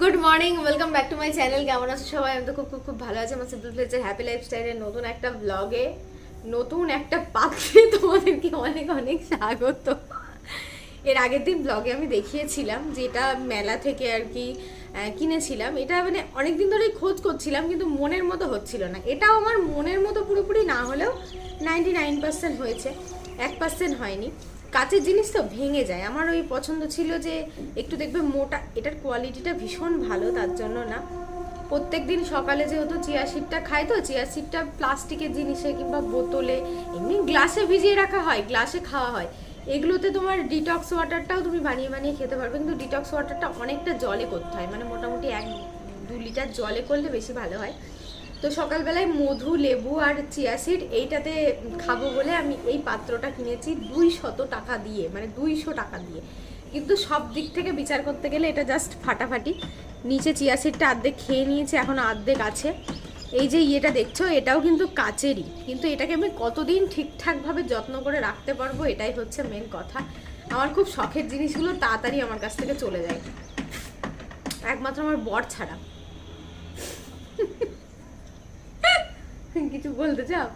Good morning welcome back to my channel কেমন আছো সবাই? আমি তো খুব খুব খুব ভালো আছি। আমার সিম্পল প্লেসের হ্যাপি লাইফস্টাইলের নতুন একটা ব্লগে নতুন একটা পাত্রে তোমাদেরকে অনেক অনেক স্বাগত। এর আগের দিন ব্লগে আমি দেখিয়েছিলাম যেটা মেলা থেকে আর কি কিনেছিলাম। এটা মানে অনেক দিন ধরেই খোঁজ করছিলাম, কিন্তু মনের মতো হচ্ছিল না। এটাও আমার মনের মতো পুরোপুরি না হলেও নাইনটি নাইন পার্সেন্ট হয়েছে। এক পার্সেন্ট হয়নি। কাচের জিনিস তো ভেঙে যায়। আমার ওই পছন্দ ছিল যে একটু দেখবে মোটা, এটার কোয়ালিটিটা ভীষণ ভালো, তার জন্য না। প্রত্যেক দিন সকালে যেহেতু চিয়া সিডটা খায় তো, চিয়া সিডটা প্লাস্টিকের জিনিসে কিংবা বোতলে, এমনি গ্লাসে ভিজিয়ে রাখা হয়, গ্লাসে খাওয়া হয়। এগুলোতে তোমার ডিটক্স ওয়াটারটাও তুমি বানিয়ে বানিয়ে খেতে পারবে, কিন্তু ডিটক্স ওয়াটারটা অনেকটা জলে করতে হয়। মানে মোটামুটি এক দু লিটার জলে করলে বেশি ভালো হয়। তো সকালবেলায় মধু, লেবু আর চিয়া সিড এইটাতে খাব বলে আমি এই পাত্রটা কিনেছি দুই শত টাকা দিয়ে মানে দুইশো টাকা দিয়ে। কিন্তু সব দিক থেকে বিচার করতে গেলে এটা জাস্ট ফাটাফাটি। নিচে চিয়া সিডটা অর্ধেক খেয়ে নিয়েছে, এখন আর্ধেক আছে। এই যে ইয়েটা দেখছ, এটাও কিন্তু কাচেরই। কিন্তু এটাকে আমি কতদিন ঠিকঠাকভাবে যত্ন করে রাখতে পারব, এটাই হচ্ছে মেন কথা। আমার খুব শখের জিনিসগুলো তাড়াতাড়ি আমার কাছ থেকে চলে যায়। একমাত্র আমার বর ছাড়া। কিছু বলতে চাও?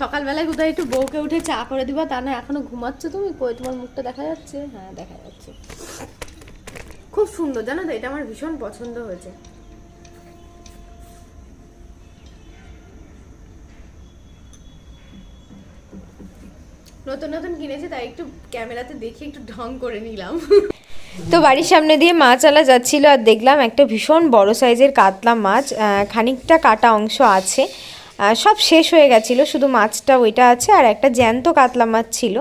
সকালবেলায় কোথায় একটু বউকে উঠে চা করে দিবা, তা না এখনও ঘুমাচ্ছ তুমি? কই, তোমার মুখটা দেখা যাচ্ছে? হ্যাঁ দেখা যাচ্ছে। খুব সুন্দর, জানো তো? এটা আমার ভীষণ পছন্দ হয়েছে। নতুন নতুন কিনেছি, তাই একটু ক্যামেরাতে দেখি একটু ঢং করে নিলাম। তো বাড়ির সামনে দিয়ে মাছ আলা যাচ্ছিল আর দেখলাম একটা ভীষণ বড় সাইজের কাতলা মাছ খানিকটা কাটা অংশ আছে। সব শেষ হয়ে গেছিল, শুধু মাছটা ওইটা আছে আর একটা জ্যান্ত কাতলা মাছ ছিল।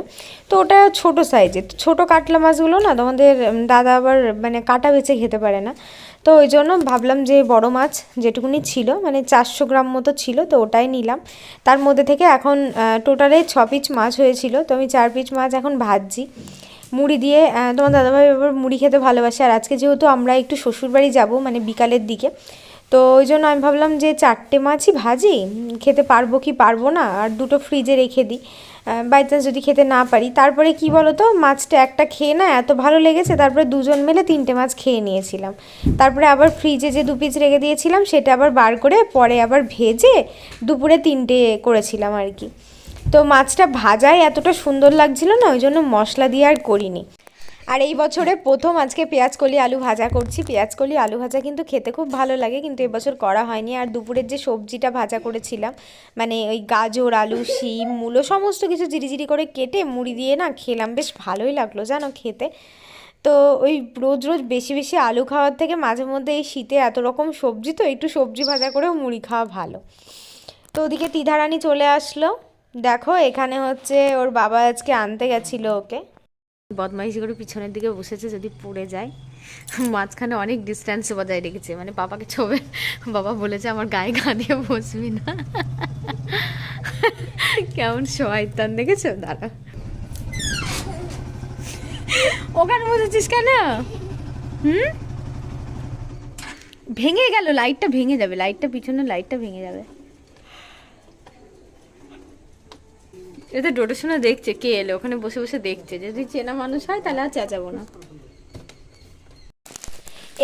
তো ওটা ছোট সাইজের তো ছোটো কাতলা মাছগুলো না তোমাদের দাদা আবার মানে কাটা বেছে খেতে পারে না। তো ওই জন্য ভাবলাম যে বড় মাছ যেটুকুনি ছিল মানে চারশো গ্রাম মতো ছিল, তো ওটাই নিলাম। তার মধ্যে থেকে এখন টোটালে ছ পিস মাছ হয়েছিল, তো আমি চার পিস মাছ এখন ভাজছি। মুড়ি দিয়ে তোমার দাদাভাই এবার মুড়ি খেতে ভালোবাসে। আর আজকে যেহেতু আমরা একটু শ্বশুরবাড়ি যাব মানে বিকালের দিকে তো ওই জন্য আমি ভাবলাম যে চারটে মাছই ভাজি, খেতে পারব কি পারব না, আর দুটো ফ্রিজে রেখে দিই। বাই চান্স যদি খেতে না পারি। তারপরে কি বলো তো মাছটা একটা খেয়ে না, এত ভালো লেগেছে, তারপরে দুজন মিলে তিনটে মাছ খেয়ে নিয়েছিলাম। তারপরে আবার ফ্রিজে যে দু পিস রেখে দিয়েছিলাম, সেটা আবার বার করে পরে আবার ভেজে দুপুরে তিনটে করেছিলাম আর কি। তো মাছটা ভাজাই এতটা সুন্দর লাগছিল না, ওই জন্য মশলা দিয়ে আর করিনি। আর এই বছরে প্রথম আজকে পেঁয়াজ কলি আলু ভাজা করছি। পেঁয়াজ কলি আলু ভাজা কিন্তু খেতে খুব ভালো লাগে, কিন্তু এবছর করা হয়নি। আর দুপুরের যে সবজিটা ভাজা করেছিলাম মানে ওই গাজর, আলু, শিম, মূলো, সমস্ত কিছু জিরিজিরি করে কেটে মুড়ি দিয়ে না খেলাম। বেশ ভালোই লাগল জানো খেতে। তো ওই রোজ রোজ বেশি বেশি আলু খাওয়ার থেকে মাঝে মধ্যে এই শীতে এত রকম সবজি তো একটু সবজি ভাজা করেও মুড়ি খাওয়া ভালো। তো ওদিকে তিধারানি চলে আসলো। দেখো এখানে হচ্ছে ওর বাবা আজকে আনতে গেছিল ওকে। বদমাইশি করে পিছনের দিকে বসেছে যদি পড়ে যায়। মাঝখানে অনেক ডিস্ট্যান্সে বজায় রেখেছে। মানে বাবাকে ছবে, বাবা বলেছে, আমার গায়ে গা দিয়ে বসবি না। কেমন শয়তান দেখেছ? দাঁড়া। ওখানে বসেছিস কেন? হুম? ভেঙে গেল লাইটটা ভেঙে যাবে লাইটটা পিছনে লাইটটা ভেঙে যাবে। এটা ডোটো শোনা দেখছে কে এলো, ওখানে বসে বসে দেখছে যদি চেনা মানুষ হয় তাহলে আর চেঁচাবো না।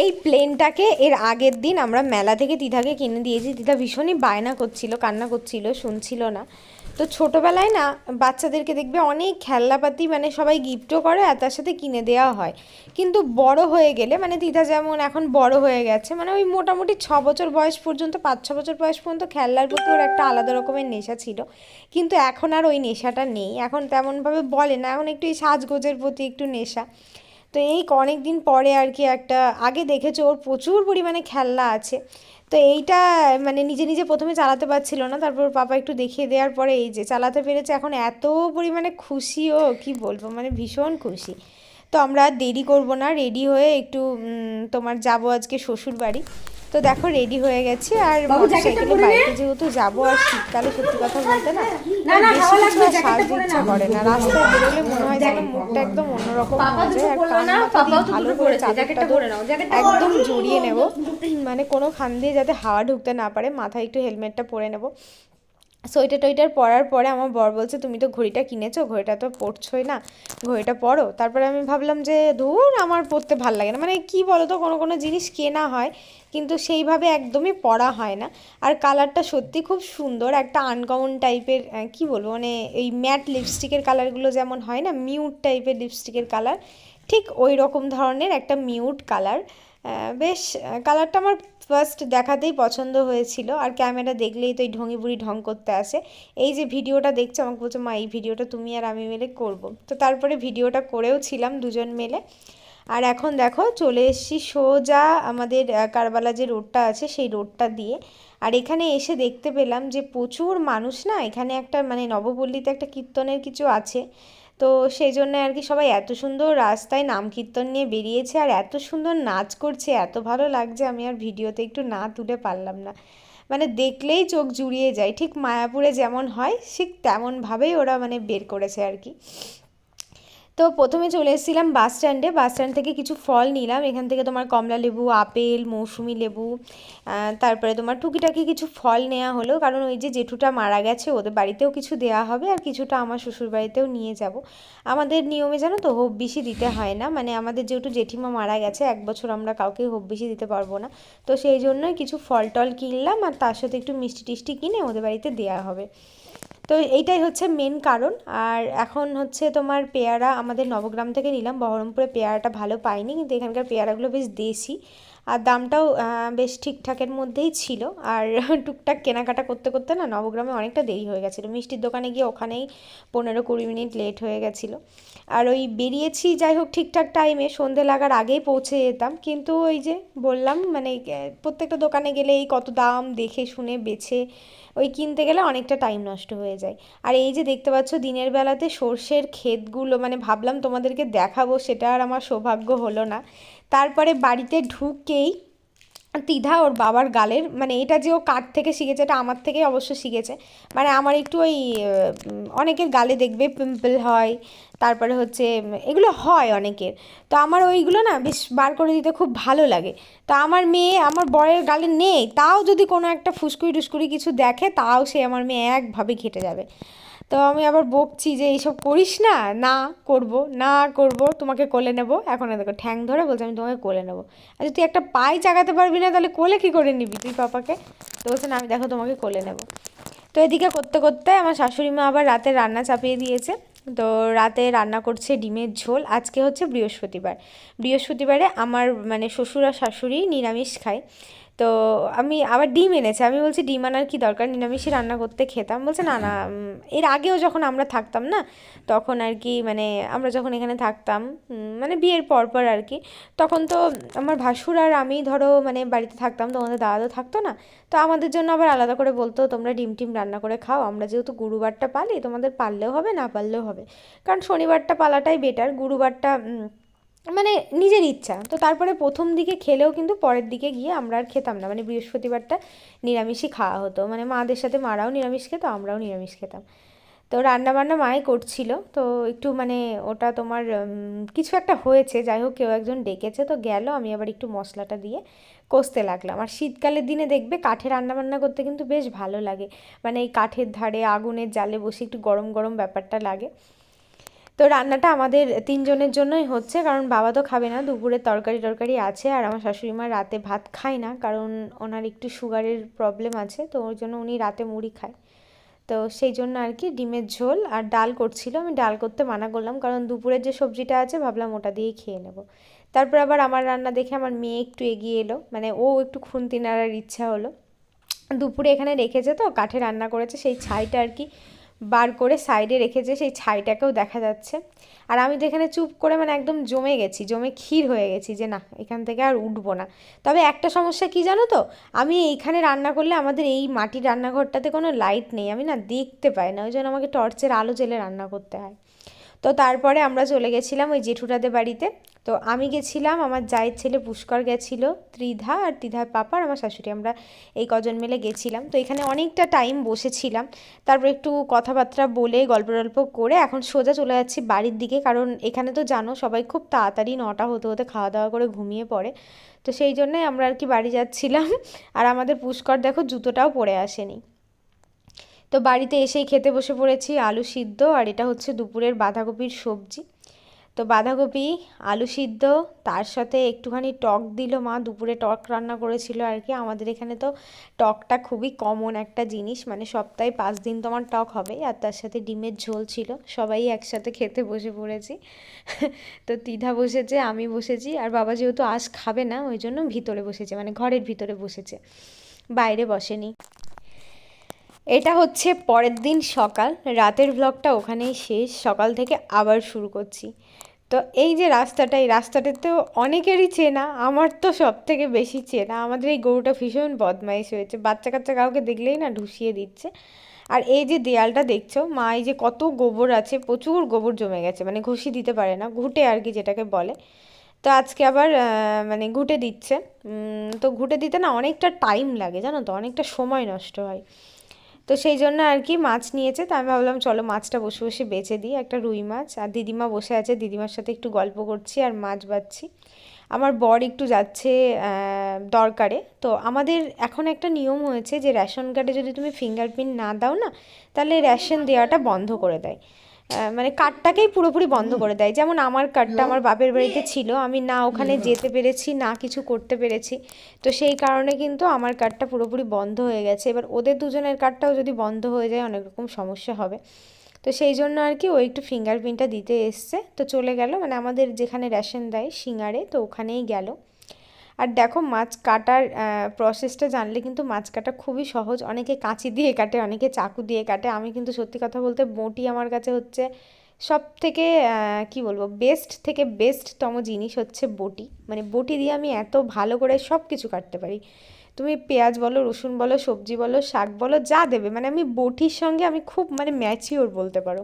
এই প্লেনটাকে এর আগের দিন আমরা মেলা থেকে দিদাকে কিনে দিয়েছি। দিদা ভীষণই বায়না করছিল, কান্না করছিল, শুনছিল না। তো ছোটোবেলায় না বাচ্চাদেরকে দেখবে অনেক খেলনাপাতি মানে সবাই গিফটও করে আর তার সাথে কিনে দেওয়া হয়। কিন্তু বড় হয়ে গেলে মানে দিদা যেমন এখন বড় হয়ে গেছে মানে ওই মোটামুটি ছ বছর বয়স পর্যন্ত, পাঁচ ছ বছর বয়স পর্যন্ত খেলনার প্রতি ওর একটা আলাদা রকমের নেশা ছিল। কিন্তু এখন আর ওই নেশাটা নেই, এখন তেমনভাবে বলে না, এখন একটু এই সাজগোজের প্রতি একটু নেশা। তো এই অনেক দিন পরে আর কি একটা, আগে দেখেছ ওর প্রচুর পরিমাণে খেলনা আছে। তো এইটা মানে নিজে নিজে প্রথমে চালাতে পারছিল না, তারপর পাপা একটু দেখিয়ে দেওয়ার পরে এই যে চালাতে পেরেছে, এখন এত পরিমাণে খুশি ও, কি বলব মানে ভীষণ খুশি। তো আমরা দেরি করব না রেডি হয়ে একটু তোমার যাব আজকে শ্বশুর বাড়ি তো দেখো রেডি হয়ে গেছি আর মোটরসাইকেলে বাড়িতে যেহেতু যাব আর শীতকালে সত্যি কথা বলতে না বেশি কিছু আর সাজতে ইচ্ছা করে না। রাস্তায় বেরোলে মনে হয় যেন মুখটা একদম অন্যরকম হয়ে যায় আর কান মাথা দিয়ে ভালো করে চাদরটা তো একদম জড়িয়ে নেব। মানে কোনো খান দিয়ে যাতে হাওয়া ঢুকতে না পারে মাথায় একটু হেলমেটটা পরে নেব। সোয়েটার টোয়েটার পরার পরে আমার বর বলছে, তুমি তো ঘড়িটা কিনেছো, ঘড়িটা তো পরছোই না, ঘড়িটা পরো। তারপরে আমি ভাবলাম যে ধুর আমার পরতে ভালো লাগে না। মানে কি বলো তো কোনো কোনো জিনিস কেনা হয়, কিন্তু সেইভাবে একদমই পরা হয় না। আর কালারটা সত্যি খুব সুন্দর, একটা আনকমন টাইপের কি বলব মানে এই ম্যাট লিপস্টিকের কালারগুলো যেমন হয় না মিউট টাইপের লিপস্টিকের কালার ঠিক ওই রকম ধরনের একটা মিউট কালার বেশ কালারটা আমার ফার্স্ট দেখাতেই পছন্দ হয়েছিল। আর ক্যামেরা দেখলেই তো এই ঢঙি বুড়ি ঢং করতে আসে। এই যে ভিডিওটা দেখছে, আমাকে বলছে, মা, এই ভিডিওটা তুমি আর আমি মিলে করব। তো তারপরে ভিডিওটা করেও ছিলাম দুজন মিলে। আর এখন দেখো চলে এসেছি সোজা আমাদের কারবালা যে রোডটা আছে সেই রোডটা দিয়ে। আর এখানে এসে দেখতে পেলাম যে প্রচুর মানুষ না, এখানে একটা মানে নবপল্লীতে একটা কীর্তনের কিছু আছে। তো সেই জন্য আর কি সবাই এত সুন্দর রাস্তায় নাম কীর্তন নিয়ে বেরিয়েছে আর এত সুন্দর নাচ করছে, এত ভালো লাগছে আমি আর ভিডিওতে একটু না তুলে পারলাম না। মানে দেখলেই চোখ জুড়িয়ে যায়, ঠিক মায়াপুরে যেমন হয়, ঠিক তেমনভাবেই ওরা মানে বের করেছে আর কি। তো প্রথমে চলে এসেছিলাম বাস স্ট্যান্ডে। বাস স্ট্যান্ড থেকে কিছু ফল নিলাম। এখান থেকে তোমার কমলা লেবু, আপেল, মৌসুমি লেবু তারপরে তোমার টুকিটাকি কিছু ফল নেওয়া হলো। কারণ ওই যে জেঠুটা মারা গেছে, ওদের বাড়িতেও কিছু দেওয়া হবে আর কিছুটা আমার শ্বশুর বাড়িতেও নিয়ে যাব। আমাদের নিয়মে জানো তো বেশি দিতে হয় না। মানে আমাদের যেহেতু জেঠিমা মারা গেছে, এক বছর আমরা কাউকে বেশি দিতে পারব না। তো সেই জন্যই কিছু ফল টল কিনলাম আর তার সাথে একটু মিষ্টি টিষ্টি কিনে ওদের বাড়িতে দেওয়া হবে। তো এইটাই হচ্ছে মেন কারণ। আর এখন হচ্ছে তোমার পেয়ারা আমাদের নবগ্রাম থেকে নিলাম। বহরমপুরে পেয়ারাটা ভালো পাইনি, কিন্তু এখানকার পেয়ারাগুলো বেশ দেশি। আর দামটাও বেশ ঠিকঠাকের মধ্যেই ছিল। আর টুকটাক কেনাকাটা করতে করতে না নবগ্রামে অনেকটা দেরি হয়ে গেছিল। মিষ্টির দোকানে গিয়ে ওখানেই পনেরো কুড়ি মিনিট লেট হয়ে গেছিল। আর ওই বেরিয়েছি, যাই হোক, ঠিকঠাক টাইমে সন্ধে লাগার আগেই পৌঁছে যেতাম। কিন্তু ওই যে বললাম মানে প্রত্যেকটা দোকানে গেলে এই কত দাম দেখে শুনে বেছে, ওই কিনতে গেলে অনেকটা টাইম নষ্ট হয়ে যায়। আর এই যে দেখতে পাচ্ছ, দিনের বেলাতে সর্ষের ক্ষেতগুলো মানে ভাবলাম তোমাদেরকে দেখাবো, সেটা আর আমার সৌভাগ্য হলো না। তারপরে বাড়িতে ঢুকেই তিধা ওর বাবার গালের মানে এটা যে ও কাঠ থেকে শিখেছে এটা আমার থেকেই অবশ্য শিখেছে। মানে আমার একটু ওই অনেকের গালে দেখবে পিম্পল হয়, তারপরে হচ্ছে, এগুলো হয় অনেকের। তো আমার ওইগুলো না বেশ বার করে দিতে খুব ভালো লাগে। তো আমার মেয়ে, আমার বরের গালে নেই, তাও যদি কোনো একটা ফুসকুড়ি টুসকুড়ি কিছু দেখে, তাও সে আমার মেয়ে একভাবে ঘেটে যাবে। তো আমি আবার বকছি যে এইসব করিস না না করব না করব, তোমাকে কোলে নেব। এখন দেখো, ঠ্যাং ধরে বলছে, আমি তোমাকে কোলে নেব। আচ্ছা তুই একটা পাই চাগাতে পারবি না, তাহলে কোলে কী করে নিবি তুই পাপাকে? তো বলছে, না, আমি দেখো তোমাকে কোলে নেব। তো এদিকে করতে করতে আমার শাশুড়ি মা আবার রাতে রান্না চাপিয়ে দিয়েছে। তো রাতে রান্না করছে ডিমের ঝোল। আজকে হচ্ছে বৃহস্পতিবার। বৃহস্পতিবারে আমার মানে শ্বশুর আর শাশুড়ি নিরামিষ খায়। তো আমি আবার ডিম এনেছে। আমি বলছি, ডিম আনার কি দরকার? নিরামিষই রান্না করতে খেতাম। বলছে, না না এর আগেও যখন আমরা থাকতাম না, তখন আর কি মানে আমরা যখন এখানে থাকতাম মানে বিয়ের পর পর আর কি, তখন তো আমার ভাসুর আর আমি ধরো মানে বাড়িতে থাকতাম তোমাদের দাদা তো থাকতো না। তো আমাদের জন্য আবার আলাদা করে বলতো, তোমরা ডিম টিম রান্না করে খাও। আমরা যেহেতু গুরুবারটা পালি, তোমাদের পারলেও হবে, না পারলেও হবে। কারণ শনিবারটা পালাটাই বেটার গুরুবারটা মানে নিজের ইচ্ছা। তো তারপরে প্রথম দিকে খেলেও কিন্তু পরের দিকে গিয়ে আমরা আর খেতাম না। মানে বৃহস্পতিবারটা নিরামিষই খাওয়া হতো। মানে মাদের সাথে মারাও নিরামিষ খেত, আমরাও নিরামিষ খেতাম। তো রান্না বান্না মাই করছিল। তো একটু মানে ওটা তোমার কিছু একটা হয়েছে। যাই হোক কেউ একজন ডেকেছে। তো গেল, আমি আবার একটু মশলাটা দিয়ে কষতে লাগলাম। আর শীতকালের দিনে দেখবে কাঠে রান্না বান্না করতে কিন্তু বেশ ভালো লাগে। মানে এই কাঠের ধারে আগুনের জালে বসে একটু গরম গরম ব্যাপারটা লাগে। তো রান্নাটা আমাদের তিনজনের জন্যই হচ্ছে, কারণ বাবা তো খাবে না দুপুরের তরকারি টরকারি আছে, আর আমার শাশুড়ি মা রাতে ভাত খায় না, কারণ ওনার একটু সুগারের প্রবলেম আছে, তো ওর জন্য উনি রাতে মুড়ি খায়। তো সেই জন্য আর কি ডিমের ঝোল আর ডাল করছিল, আমি ডাল করতে মানা করলাম, কারণ দুপুরের যে সবজিটা আছে ভাবলাম ওটা দিয়েই খেয়ে নেব। তারপর আবার আমার রান্না দেখে আমার মেয়ে একটু এগিয়ে এলো মানে ও একটু খুন্তি নাড়ার ইচ্ছা হলো। দুপুরে এখানে রেখেছে তো, কাঠে রান্না করেছে, সেই ছাইটা আর কি বার করে সাইডে রেখেছে সেই ছাইটাকেও দেখা যাচ্ছে। আর আমি তো এখানে চুপ করে মানে একদম জমে গেছি, জমে ক্ষীর হয়ে গেছি যে না, এখান থেকে আর উঠবো না। তবে একটা সমস্যা কি জানো তো? আমি এইখানে রান্না করলে আমাদের এই মাটির রান্নাঘরটাতে কোনো লাইট নেই, আমি না দেখতে পাই না, ওই জন্য আমাকে টর্চের আলো জেলে রান্না করতে হয়। তো তারপরে আমরা চলে গেছিলাম ওই জেঠুটাদের বাড়িতে। তো আমি গেছিলাম, আমার জায়ের ছেলে পুষ্কর গেছিল, ত্রিধা আর ত্রিধার পাপা আর আমার শাশুড়ি, আমরা এই কজন মিলে গেছিলাম। তো এখানে অনেকটা টাইম বসেছিলাম। তারপর একটু কথাবার্তা বলে গল্প টল্প করে এখন সোজা চলে যাচ্ছি বাড়ির দিকে, কারণ এখানে তো জানো সবাই খুব তাড়াতাড়ি নটা হতে হতে খাওয়া দাওয়া করে ঘুমিয়ে পড়ে। তো সেই জন্যই আমরা আর কি বাড়ি যাচ্ছিলাম। আর আমাদের পুষ্কর দেখো জুতোটাও পরে আসেনি। তো বাড়িতে এসেই খেতে বসে পড়েছি, আলু সিদ্ধ আর এটা হচ্ছে দুপুরের বাঁধাকপির সবজি। তো বাঁধাকপি, আলু সিদ্ধ, তার সাথে একটুখানি টক দিল মা, দুপুরে টক রান্না করেছিল আর কি। আমাদের এখানে তো টকটা খুবই কমন একটা জিনিস মানে সপ্তাহে পাঁচ দিন তোমার টক হবে আর তার সাথে ডিমের ঝোল ছিল। সবাই একসাথে খেতে বসে পড়েছি। তো তিধা বসেছে, আমি বসেছি, আর বাবা যেহেতু আজ খাবে না, ওই জন্য ভিতরে বসেছে মানে ঘরের ভিতরে বসেছে। বাইরে বসেনি। এটা হচ্ছে পরের দিন সকাল। রাতের ব্লগটা ওখানেই শেষ। সকাল থেকে আবার শুরু করছি। তো এই যে রাস্তাটা, এই রাস্তাটাতেও অনেকেরই চেনা, আমার তো সব থেকে বেশি চেনা। আমাদের এই গরুটা ভীষণ বদমাইশ হয়েছে। বাচ্চা কাচ্চা কাউকে দেখলেই না ঢুসিয়ে দিচ্ছে। আর এই যে দেয়ালটা দেখছ, মা, এই যে কত গোবর আছে, প্রচুর গোবর জমে গেছে। মানে ঘষি দিতে পারে না, ঘুটে আর কি যেটাকে বলে। তো আজকে আবার মানে ঘুটে দিচ্ছে। তো ঘুটে দিতে না অনেকটা টাইম লাগে, জানো তো? অনেকটা সময় নষ্ট হয়। তো সেই জন্য আর কি মাছ নিয়েছে, তো আমি ভাবলাম চলো মাছটা বসে বসে বেছে দিই, একটা রুই মাছ। আর দিদিমা বসে আছে, দিদিমার সাথে একটু গল্প করছি আর মাছ বাচ্ছি। আমার বর একটু যাচ্ছে দরকারে। তো আমাদের এখন একটা নিয়ম হয়েছে যে রেশন কার্ডে যদি তুমি ফিঙ্গারপ্রিন্ট না দাও না, তাহলে রেশন দেওয়াটা বন্ধ করে দেয়। মানে কার্ডটাকেই পুরোপুরি বন্ধ করে দেয়। যেমন আমার কার্ডটা আমার বাপের বাড়িতে ছিল, আমি না ওখানে যেতে পেরেছি, না কিছু করতে পেরেছি। তো সেই কারণে কিন্তু আমার কার্ডটা পুরোপুরি বন্ধ হয়ে গেছে। এবার ওদের দুজনের কার্ডটাও যদি বন্ধ হয়ে যায়, অনেক রকম সমস্যা হবে। তো সেই জন্য আর কি ও একটু ফিঙ্গারপ্রিন্টটা দিতে এসছে। তো চলে গেল মানে আমাদের যেখানে রেশন দেয় সিঙ্গারে, তো ওখানেই গেল। আর দেখো মাছ কাটার প্রসেসটা জানলে কিন্তু মাছ কাটা খুবই সহজ। অনেকে কাঁচি দিয়ে কাটে, অনেকে চাকু দিয়ে কাটে। আমি কিন্তু সত্যি কথা বলতে বটি আমার কাছে হচ্ছে সব থেকে কি বলব বেস্ট থেকে বেস্টতম জিনিস হচ্ছে বটি। মানে বটি দিয়ে আমি এত ভালো করে সব কিছু কাটতে পারি। তুমি পেঁয়াজ বলো, রসুন বলো, সবজি বলো, শাক বলো, যা দেবে। মানে আমি বটির সঙ্গে আমি খুব মানে ম্যাচিওর বলতে পারো।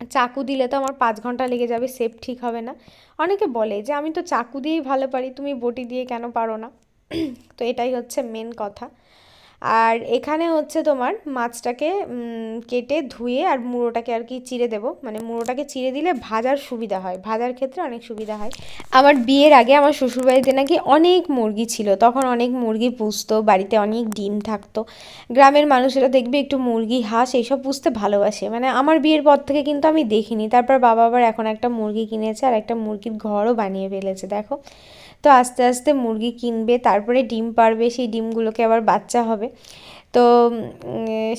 চাকু দিলে তো আমার পাঁচ ঘণ্টা লেগে যাবে সেপ ঠিক হবে না। অনেকে বলে যে, আমি তো চাকু দিয়েই ভালো পারি, তুমি বটি দিয়ে কেন পারো না? তো এটাই হচ্ছে মেন কথা। আর এখানে হচ্ছে তোমার মাছটাকে কেটে ধুয়ে আর মুড়োটাকে আর কি চিড়ে দেবো। মানে মুড়োটাকে চিড়ে দিলে ভাজার সুবিধা হয়। ভাজার ক্ষেত্রে অনেক সুবিধা হয়। আমার বিয়ের আগে আমার শ্বশুরবাড়িতে নাকি অনেক মুরগি ছিল। তখন অনেক মুরগি পুষতো, বাড়িতে অনেক ডিম থাকতো। গ্রামের মানুষেরা দেখবে একটু মুরগি, হাঁস এইসব পুষতে ভালোবাসে। মানে আমার বিয়ের পর থেকে কিন্তু আমি দেখিনি। তারপর বাবা আবার এখন একটা মুরগি কিনেছে আর একটা মুরগির ঘরও বানিয়ে ফেলেছে, দেখো। তো আস্তে আস্তে মুরগি কিনবে তারপরে ডিম পারবে সেই ডিমগুলোকে আবার বাচ্চা হবে। তো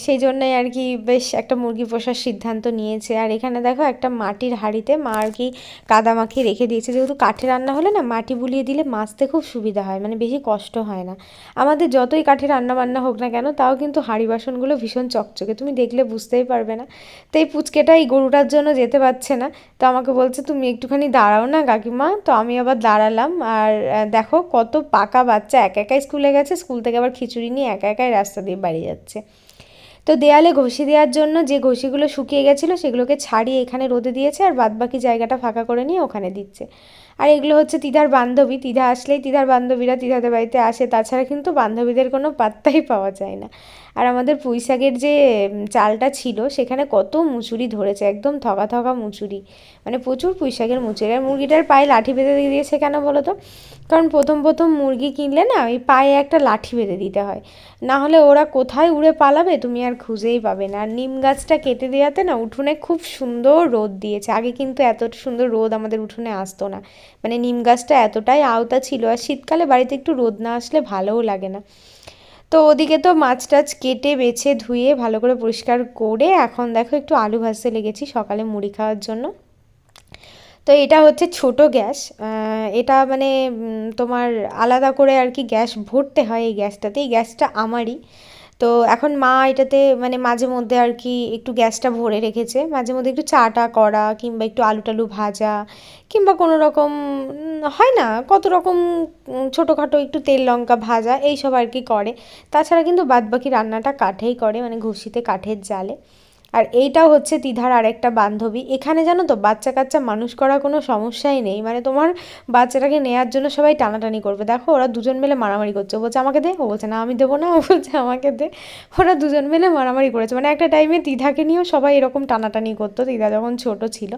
সেই জন্যই আর কি বেশ একটা মুরগি পোষার সিদ্ধান্ত নিয়েছে। আর এখানে দেখো একটা মাটির হাঁড়িতে মা আর কি কাদা মাখিয়ে রেখে দিয়েছে। যেহেতু কাঠে রান্না হলে না মাটি বুলিয়ে দিলে মাছতে খুব সুবিধা হয় মানে বেশি কষ্ট হয় না। আমাদের যতই কাঠে রান্না বান্না হোক না কেন, তাও কিন্তু হাঁড়ি বাসনগুলো ভীষণ চকচকে। তুমি দেখলে বুঝতেই পারবে না। তো এই পুচকেটা এই গরুটার জন্য যেতে পারছে না। তো আমাকে বলছে, তুমি একটুখানি দাঁড়াও না কাকিমা। তো আমি আবার দাঁড়ালাম। আর দেখো কত পাকা বাচ্চা, একা একাই স্কুলে গেছে, স্কুল থেকে আবার খিচুড়ি নিয়ে একা একাই রাস্তা দিয়ে বাড়ি যাচ্ছে। তো দেয়ালে ঘষি দেওয়ার জন্য যে ঘষিগুলো শুকিয়ে গেছিল সেগুলোকে ছাড়িয়ে এখানে রোদে দিয়েছে আর বাদবাকি জায়গাটা ফাঁকা করে নিয়ে ওখানে দিচ্ছে। আর এগুলো হচ্ছে তিধার বান্ধবী। তিধা আসলেই তিধার বান্ধবীরা তিধাদের বাড়িতে আসে। তাছাড়া কিন্তু বান্ধবীদের কোনো পাত্তাই পাওয়া যায় না। আর আমাদের পুঁই শাকের যে চালটা ছিল, সেখানে কত মুচুরি ধরেছে, একদম থকা থকা মুচুরি। মানে প্রচুর পুঁই শাকের মুচুরি। আর মুরগিটার পায়ে লাঠি বেঁধে দিয়ে দিয়েছে কেন বলো তো? কারণ প্রথম প্রথম মুরগি কিনলে না, ওই পায়ে একটা লাঠি বেঁধে দিতে হয়। না হলে ওরা কোথায় উড়ে পালাবে, তুমি আর খুঁজেই পাবে না। আর নিম গাছটা কেটে দেওয়াতে না, উঠোনে খুব সুন্দর রোদ দিয়েছে। আগে কিন্তু এত সুন্দর রোদ আমাদের উঠোনে আসতো না। মানে নিম গাছটা এতটাই আওতা ছিল, আর শীতকালে বাড়িতে একটু রোদ না আসলে ভালোও লাগে না। তো ওদিকে তো মাছ টাছ কেটে, বেছে, ধুয়ে, ভালো করে পরিষ্কার করে এখন দেখো একটু আলু ভাজতে লেগেছি সকালে মুড়ি খাওয়ার জন্য। তো এটা হচ্ছে ছোট গ্যাস এটা মানে তোমার আলাদা করে আর কি গ্যাস ভরতে হয় এই গ্যাসটাতে। এই গ্যাসটা আমারই। তো এখন মা এটাতে মানে মাঝে মধ্যে আর কি একটু গ্যাসটা ভরে রেখেছে। মাঝে মধ্যে একটু চাটা করা কিংবা একটু আলু টালু ভাজা কিংবা কোনো রকম হয় না, কত রকম ছোটোখাটো একটু তেল লঙ্কা ভাজা, এইসব আর কি করে। তাছাড়া কিন্তু বাদবাকি রান্নাটা কাঠেই করে মানে ঘুষিতে কাঠের জালে। আর এইটাও হচ্ছে তিধার আরেকটা বান্ধবী। এখানে জানো তো বাচ্চা কাচ্চা মানুষ করা কোনো সমস্যাই নেই। মানে তোমার বাচ্চাটাকে নেয়ার জন্য সবাই টানাটানি করবে। দেখো ওরা দুজন মিলে মারামারি করছে। ও বলছে, আমাকে দে? ও বলছে, না, আমি দেবো না। ও বলছে, আমাকে দে। ওরা দুজন মিলে মারামারি করেছে। মানে একটা টাইমে তিধাকে নিয়েও সবাই এরকম টানাটানি করতো। তিধা যখন ছোট ছিল।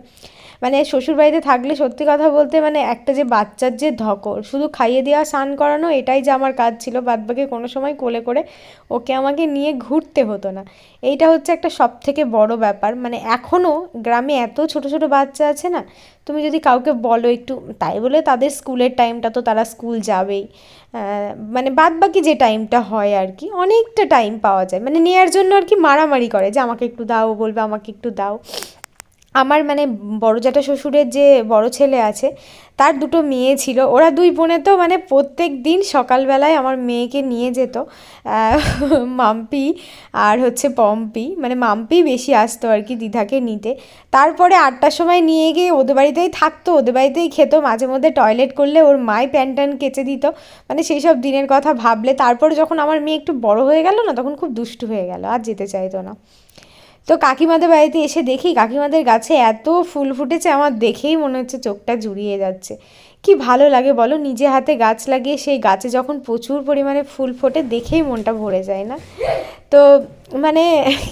মানে শ্বশুরবাড়িতে থাকলে সত্যি কথা বলতে মানে একটা যে বাচ্চার যে ধকর শুধু খাইয়ে দেওয়া, স্নান করানো, এটাই যে আমার কাজ ছিল। বাদবাকি কোনো সময় কোলে করে ওকে আমাকে নিয়ে ঘুরতে হতো না। এইটা হচ্ছে একটা সব থেকে বড় ব্যাপার। মানে এখনও গ্রামে এত ছোট ছোট বাচ্চা আছে না, তুমি যদি কাউকে বলো একটু, তাই বলে তাদের স্কুলের টাইমটা তো তারা স্কুল যাবেই। মানে বাদ বাকি যে টাইমটা হয় আর কি, অনেকটা টাইম পাওয়া যায়। মানে নেয়ার জন্য আর কি মারামারি করে যে আমাকে একটু দাও বলবে, আমাকে একটু দাও। আমার মানে বড় জ্যাঠা শ্বশুরের যে বড় ছেলে আছে, তার দুটো মেয়ে ছিল। ওরা দুই বোনে তো মানে প্রত্যেক দিন সকালবেলায় আমার মেয়েকে নিয়ে যেত মাম্পি আর হচ্ছে পম্পি। মানে মাম্পি বেশি আসতো আর কি দিদাকে নিতে। তারপরে আটটার সময় নিয়ে গিয়ে ওদের বাড়িতেই থাকতো, ওদের বাড়িতেই খেতো। মাঝে মধ্যে টয়লেট করলে ওর মাই প্যান ট্যান কেচে দিত। মানে সেই সব দিনের কথা ভাবলে। তারপরে যখন আমার মেয়ে একটু বড় হয়ে গেল না, তখন খুব দুষ্টু হয়ে গেল। আর যেতে চাইতো না। তো কাকিমাদের বাড়িতে এসে দেখি কাকিমাদের গাছে এত ফুল ফুটেছে, আমার দেখেই মনে হচ্ছে চোখটা জুড়িয়ে যাচ্ছে। কি ভালো লাগে বলো, নিজে হাতে গাছ লাগিয়ে সেই গাছে যখন প্রচুর পরিমাণে ফুল ফোটে দেখেই মনটা ভরে যায় না। তো মানে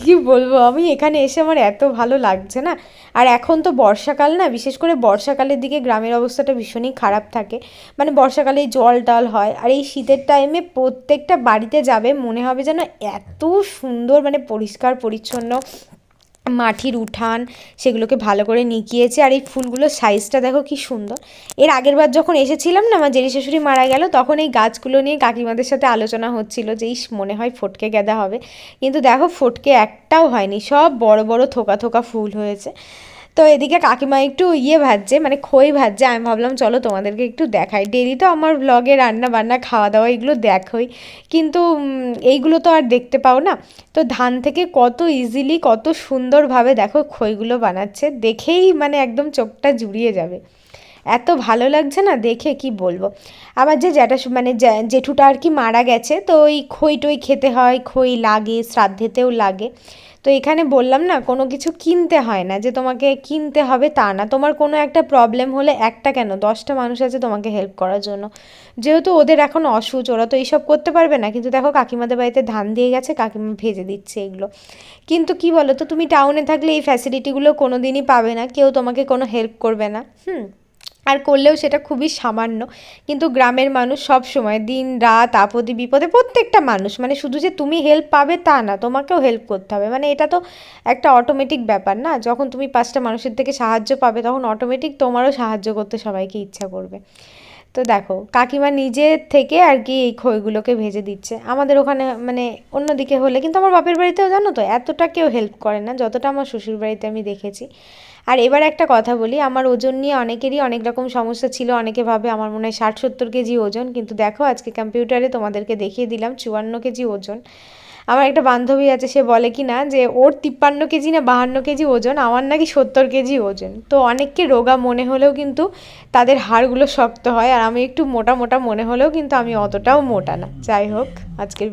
কি বলব, আমি এখানে এসে আমার এত ভালো লাগছে না। আর এখন তো বর্ষাকাল না, বিশেষ করে বর্ষাকালের দিকে গ্রামের অবস্থাটা ভীষণই খারাপ থাকে। মানে বর্ষাকালে জল টল হয় আর এই শীতের টাইমে প্রত্যেকটা বাড়িতে যাবে মনে হবে যেন এত সুন্দর মানে পরিষ্কার, পরিচ্ছন্ন মাটির উঠান সেগুলোকে ভালো করে নিকিয়েছে আর এই ফুলগুলোর সাইজটা দেখো কি সুন্দর। এর আগের বার যখন এসেছিলাম না, আমার জেরি শাশুড়ি মারা গেল, তখন এই গাছগুলো নিয়ে কাকিমাদের সাথে আলোচনা হচ্ছিল যে, ইস, মনে হয় ফটকে গেঁদা হবে। কিন্তু দেখো, ফটকে একটাও হয়নি, সব বড় বড় থোকা থোকা ফুল হয়েছে। তো এদিকে কাকিমা একটু ইয়ে ভাজছে মানে খই ভাজছে। আমি ভাবলাম, চলো তোমাদেরকে একটু দেখাই। ডেলি তো আমার ব্লগে রান্না বান্না খাওয়া দাওয়া এগুলো দেখোই। কিন্তু এইগুলো তো আর দেখতে পাও না। তো ধান থেকে কত ইজিলি কত সুন্দরভাবে দেখো খইগুলো বানাচ্ছে। দেখেই মানে একদম চোখটা জুড়িয়ে যাবে। এত ভালো লাগছে না দেখে কি বলব? আমার যে জ্যাঠা মানে জেঠুটা আর কি মারা গেছে, তো ওই খই টই খেতে হয়, খই লাগে, শ্রাদ্ধেতেও লাগে। তো এখানে বললাম না, কোনো কিছু কিনতে হয় না, যে তোমাকে কিনতে হবে তা না। তোমার কোনো একটা প্রবলেম হলে একটা কেন? দশটা মানুষ আছে তোমাকে হেল্প করার জন্য। যেহেতু ওদের এখন অসুচ ওরা তো এইসব করতে পারবে না। কিন্তু দেখো, কাকিমাদের বাড়িতে ধান দিয়ে গেছে, কাকিমা ভেজে দিচ্ছে এগুলো। কিন্তু কি বলো তো তুমি টাউনে থাকলে এই ফ্যাসিলিটিগুলো কোনো দিনই পাবে না, কেউ তোমাকে কোনো হেল্প করবে না। হুম। আর করলেও সেটা খুবই সামান্য। কিন্তু গ্রামের মানুষ সব সময় দিন, রাত, আপদে, বিপদে প্রত্যেকটা মানুষ মানে শুধু যে তুমি হেল্প পাবে তা না, তোমাকেও হেল্প করতে হবে। মানে এটা তো একটা অটোমেটিক ব্যাপার না? যখন তুমি পাঁচটা মানুষের থেকে সাহায্য পাবে, তখন অটোমেটিক তোমারও সাহায্য করতে সবাইকে ইচ্ছা করবে। তো দেখো, কাকিমা নিজে থেকে আর কি এই খইগুলোকে ভেজে দিচ্ছে। আমাদের ওখানে মানে অন্যদিকে হলে, কিন্তু আমার বাপের বাড়িতেও জানো তো, এতটা কেউ হেল্প করে না। যতটা আমার শ্বশুর বাড়িতে আমি দেখেছি। আর এবার একটা কথা বলি, আমার ওজন নিয়ে অনেকেরই অনেক রকম সমস্যা ছিল, অনেকে ভাবে আমার মনে হয় ষাট সত্তর কেজি ওজন, কিন্তু দেখো আজকে কম্পিউটারে তোমাদেরকে দেখিয়ে দিলাম চুয়ান্ন কেজি ওজন। আমার একটা বান্ধবী আছে, সে বলে কি না যে, ওর তিপ্পান্ন কেজি না বাহান্ন কেজি ওজন, আমার নাকি সত্তর কেজি ওজন। তো অনেককে রোগা মনে হলেও কিন্তু তাদের হাড়গুলো শক্ত হয়, আর আমি একটু মোটা মোটা মনে হলেও কিন্তু আমি অতটাও মোটা না। যাই হোক, আজকের